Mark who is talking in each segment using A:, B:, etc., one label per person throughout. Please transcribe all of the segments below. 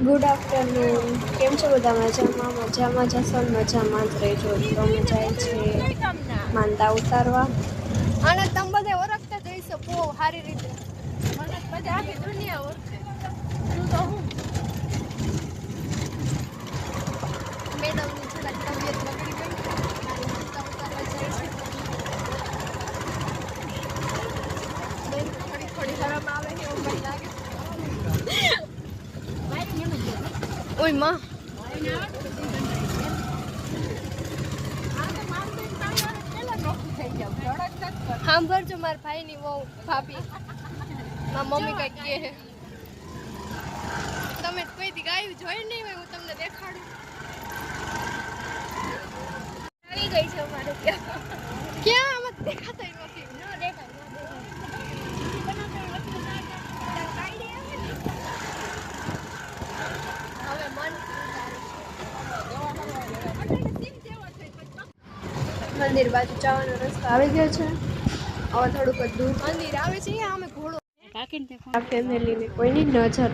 A: Good afternoon કેમ છો બધા? મજામાં મજામાં જશો મજામાં જ રહેજો. તો મજા છે. માનતા ઉતારવા.
B: અને તમે બધા ઓળખતા જઈશો બહુ સારી રીતે. મને બધા આખી દુનિયા ઓળખે તું તો હું મેડમની થોડાક તબિયત બગડી ગઈ માનતા ઉતારવા જાય છે બેન, થોડી થોડી શરમ આવે છે એવું મને લાગે ઓયમાં સાંભળજો મારા ભાઈની વહુ, ભાભી. મારા મમ્મી કંઈક કહે તમે કોઈ દી ગાયું જોઈ નહીં હોય, હું તમને દેખાડું. આવી ગઈ છે અમારે ત્યાં. ક્યાં? આમાં દેખાતા નથી ન દેખાય હવે મન
A: મંદિર બાજુ જવાનો રસ્તો આવી ગયો છે. હવે થોડુંક જ દૂર.
B: મંદિર આવે છે અમે ઘોડો.
A: આ ફેમિલીને કોઈની નજર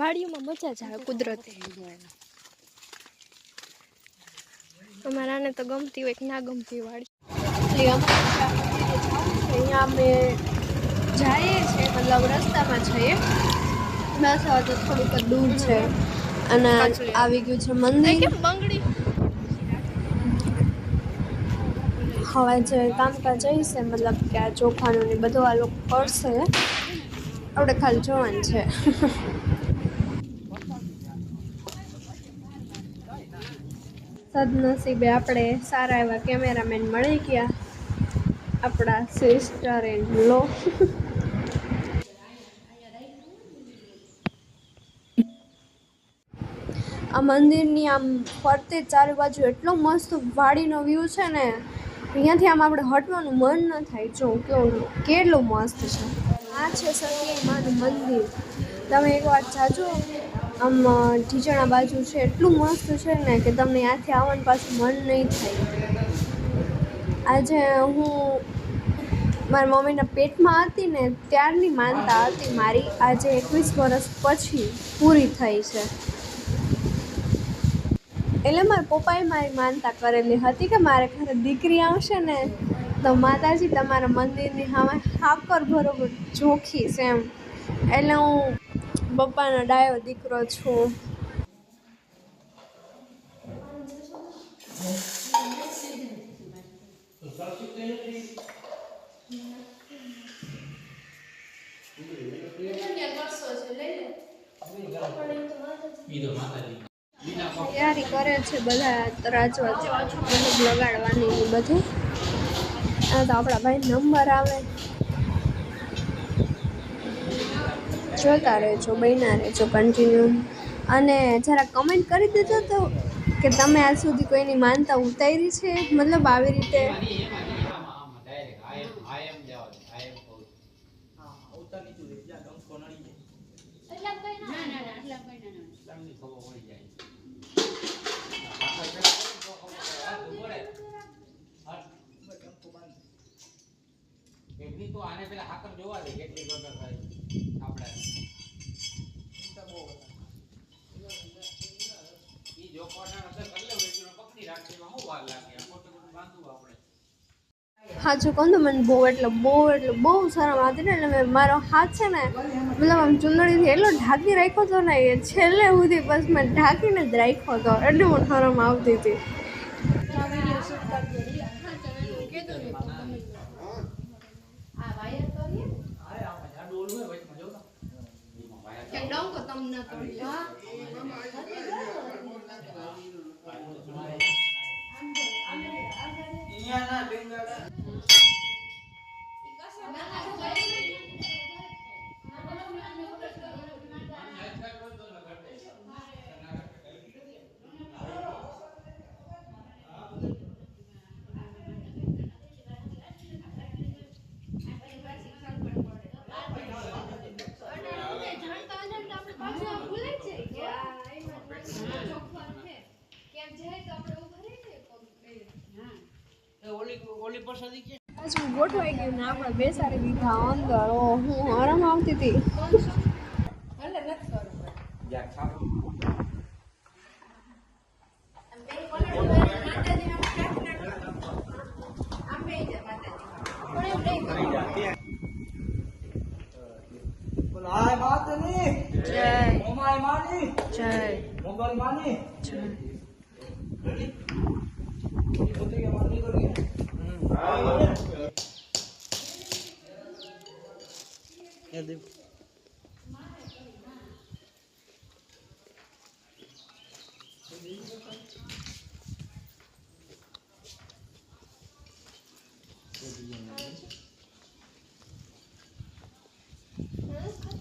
B: વાડીઓમાં મજા જ આવે કુદરતે. અમારાને તો ગમતી હોય કે ના ગમતી હોય વાડી.
A: અહીંયા અમે જઈએ છીએ મતલબ રસ્તામાં જઈએ બસ હવે તો થોડુંક દૂર છે. અને આવી ગયું છે મંદિર. હવે જે કામકાજ જઈશે મતલબ કે આ ચોખાનું ને બધું આ લોકો કરશે. આપણે ખાલી જોવાનું છે. સદનસીબે આપણે સારા એવા કેમેરામેન મળી ગયા. આપણા સિસ્ટર એન્ડ લો. આ મંદિરની આમ ફરતે ચારે બાજુ એટલો મસ્ત વાડીનો વ્યૂ છે ને, અહીંયાથી આમ આપણે હટવાનું મન ન થાય. જો, કેવું, કેટલું મસ્ત છે. આ છે સત્યાઈ માનું મંદિર. તમે એકવાર જાજો. આમ ઢીચણા બાજુ છે. એટલું મસ્ત છે ને કે તમને ત્યાંથી આવવાનું પાછું મન નહીં થાય. આજે હું મારા મમ્મીના પેટમાં હતી ને ત્યારની માનતા હતી મારી આજે એકવીસ વર્ષ પછી પૂરી થઈ છે. એટલે મારા પપ્પાએ મારી માનતા કરેલી હતી કે મારે ઘરે દીકરી આવશે ને તો માતાજી તમારા મંદિરની સામે હાકર બરોબર જોખીશ એમ. એટલે હું પપ્પાનો ડાયો દીકરો છું. તૈયારી કરે છે બધા તરાજવા લગાડવાની બધું. આ તો આપણા ભાઈ નંબર આવે. જોતા રહેજો, બન્યા રહેજો કન્ટિન્યુ અને જરા કમેન્ટ કરી દેજો તો કે તમે આજ સુધી કોઈની માનતા ઉતારી છે? મતલબ આવી રીતે
C: એટલી તો આને પેલા હાકર જોવા દે કેટલી વગર થાય આપણે ઈ જો કોના અંદર કરી લેવું એટલું પકડી રાખે એમાં શું વાર લાગે? આ મોટું મોટું બાંધવું આપણે
A: સાચું કહું તો મને બહુ, એટલે બહુ એટલે બહુ શરમ આવતી ને એટલે મેં મારો હાથ છે ને, મતલબ આમ ચુંદડીથી એટલો ઢાંકી રાખ્યો હતો ને, એ છેલ્લે સુધી બસ મેં ઢાંકીને જ રાખ્યો હતો. એટલી મને શરમ આવતી હતી.
C: આ ડોલ હોય વચમાં જો એમાં વાયા
B: કે ડંકો તમને તોડી હા જાણતા અજાણતા આપણે પાછું આમ ભૂલાઈ જાય કે આ એમાં ચોખવટ છે. ક્યાંક જાય તો આપણે ઊભા રહી જઈએ પગ બે.
C: એ ઓલી ઓલી ઓલી કે?
A: પાછું ગોઠવાઈ ગયું ને આપણે બેસાડી દીધા અંદર. ઓ હું આરામ આવતી હતી.
C: જા ખાવ
D: બોલાય માતની
A: જય.
D: મોમાય માની.
A: જય.
D: મોગલ માની.
A: જય.
D: પોતે કે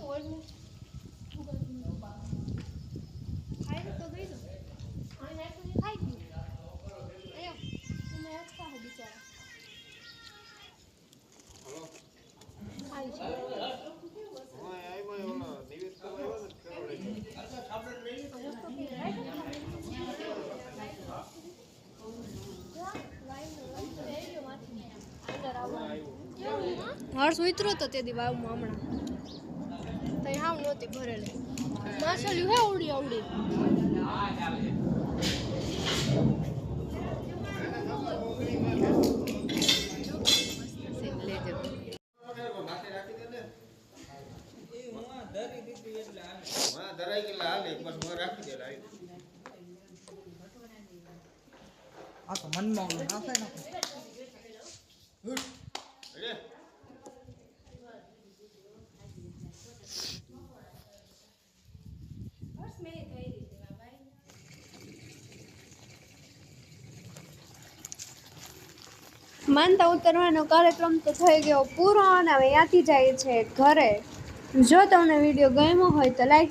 D: માની
B: હર્ષ ઉતરો તો તે દી વાવમાં હમણાં. તઈ હાવ નહોતી ભરેલી. માછલીઓ હે ઉડી
D: આ તો મનમાં ઓલું ના થાય ને
A: માનતા ઉતરવાનો કાર્યક્રમ તો થઈ ગયો પૂરો અને હવે ત્યાંથી જાય છે ઘરે. જો તમને વીડિયો ગમ્યો હોય તો લાઈક